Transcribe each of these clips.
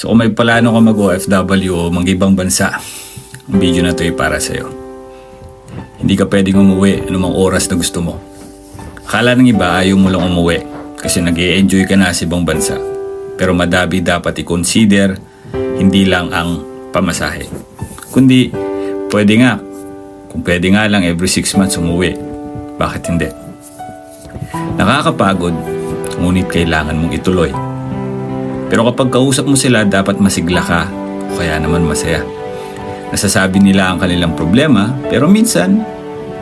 So kung may plano ka mag-OFW o mag-ibang bansa, ang video na to ay para sa'yo. Hindi ka pwedeng umuwi anumang oras na gusto mo. Akala ng iba ayaw mo lang umuwi kasi nag enjoy ka na sa ibang bansa. Pero madabi dapat i-consider hindi lang ang pamasahe. Kundi pwede nga, kung pwede nga lang every 6 months umuwi. Bakit hindi? Nakakapagod, ngunit kailangan mong ituloy. Pero kapag kausap mo sila, dapat masigla ka o kaya naman masaya. Nasasabi nila ang kanilang problema, pero minsan,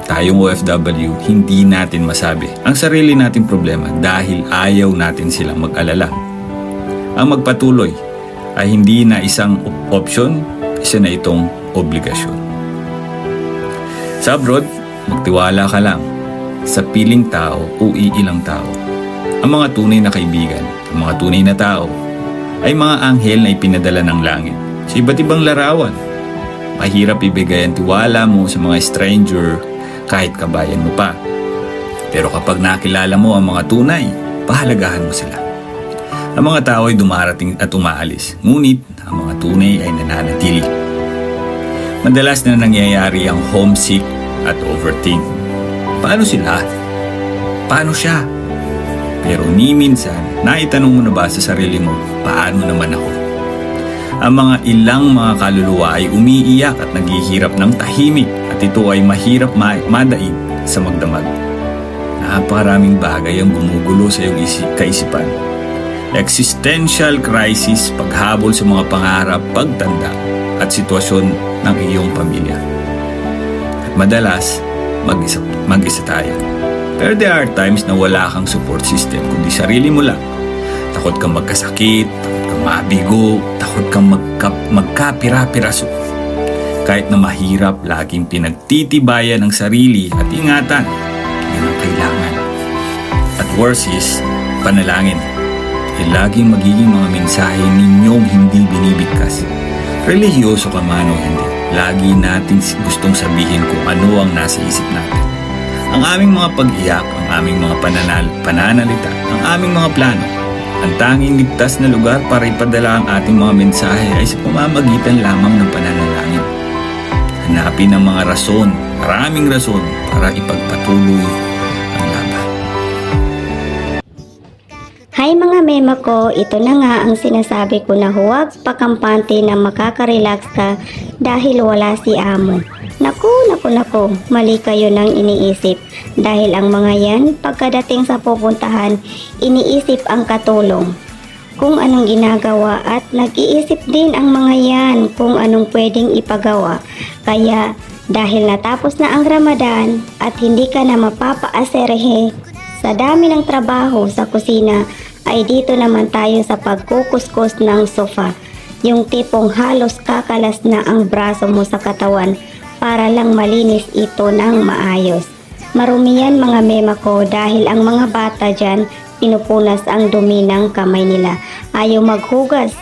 tayong OFW, hindi natin masabi ang sarili nating problema dahil ayaw natin silang mag-alala. Ang magpatuloy ay hindi na isang op- option, isa na itong obligasyon. Sa abroad, magtiwala ka lang sa piling tao o iilang tao. Ang mga tunay na kaibigan, ang mga tunay na tao, ay mga anghel na ipinadala ng langit sa iba't ibang larawan. Mahirap ibigay ang tiwala mo sa mga stranger kahit kabayan mo pa. Pero kapag nakilala mo ang mga tunay, pahalagahan mo sila. Ang mga tao ay dumarating at umaalis, ngunit ang mga tunay ay nananatili. Madalas na nangyayari ang homesick at overthink. Paano sila? Paano siya? Pero ni minsan, naitanong mo na ba sa sarili mo, paano naman ako? Ang mga ilang mga kaluluwa ay umiiyak at naghihirap ng tahimik at ito ay mahirap ma- madaig sa magdamag. Napakaraming bagay ang gumugulo sa iyong isi- kaisipan. Existential crisis, paghabol sa mga pangarap, pagtanda at sitwasyon ng iyong pamilya. At madalas, mag-isa, mag-isa tayo. Pero there are times na wala kang support system, kundi sarili mo lang. Takot kang magkasakit, takot kang mabigo, takot kang magka, magkapira-piraso. Kahit na mahirap, laging pinagtitibayan ang sarili at ingatan. Yan ang kailangan. At worse is, panalangin. Ay laging magiging mga mensahe ninyong hindi binibigkas. Relihiyoso ka man o hindi, lagi natin gustong sabihin kung ano ang nasa isip natin. Ang aming mga pag-iyak, ang aming mga pananal, pananalita, ang aming mga plano. Ang tanging ligtas na lugar para ipadala ang ating mga mensahe ay sa pamamagitan lamang ng pananalangin. Hanapin ang mga rason, maraming rason para ipagpatuloy ang laban. Hi mga mema ko, ito na nga ang sinasabi ko na huwag pakampante na makaka-relax ka dahil wala si amo. Naku, naku, naku, mali kayo nang iniisip. Dahil ang mga yan, pagkadating sa pupuntahan, iniisip ang katulong. Kung anong ginagawa at nag-iisip din ang mga yan kung anong pwedeng ipagawa. Kaya dahil natapos na ang Ramadan at hindi ka na mapapaaserehe sa dami ng trabaho sa kusina ay dito naman tayo sa pagkukuskus ng sofa. Yung tipong halos kakalas na ang braso mo sa katawan para lang malinis ito ng maayos. Marumi yan mga mema ko dahil ang mga bata dyan pinupunas ang dumi ng kamay nila. Ayaw maghugas.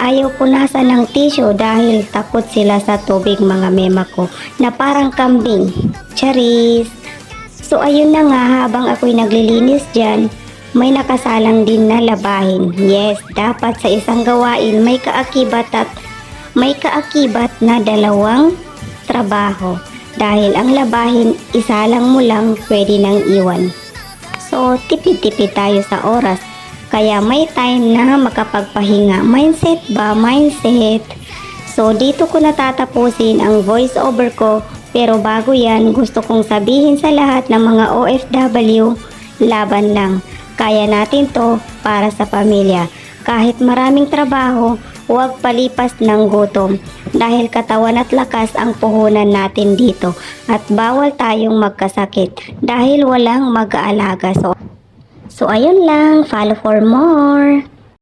Ayaw punasan ng tissue dahil takot sila sa tubig mga mema ko na parang kambing. Charis! So ayun na nga habang ako'y naglilinis dyan, may nakasalang din na labahin. Yes, dapat sa isang gawain may kaakibat at may kaakibat na dalawang trabaho. Dahil ang labahin, isa lang mo lang pwede nang iwan. So, tipid-tipid tayo sa oras. Kaya may time na makapagpahinga. Mindset ba? Mindset. So, dito ko natatapusin ang voice over ko. Pero bago yan, gusto kong sabihin sa lahat ng mga OFW, laban lang. Kaya natin to para sa pamilya. Kahit maraming trabaho, huwag palipas ng gutom. Dahil katawan at lakas ang puhunan natin dito. At bawal tayong magkasakit dahil walang mag-aalaga. So, so ayun lang, follow for more.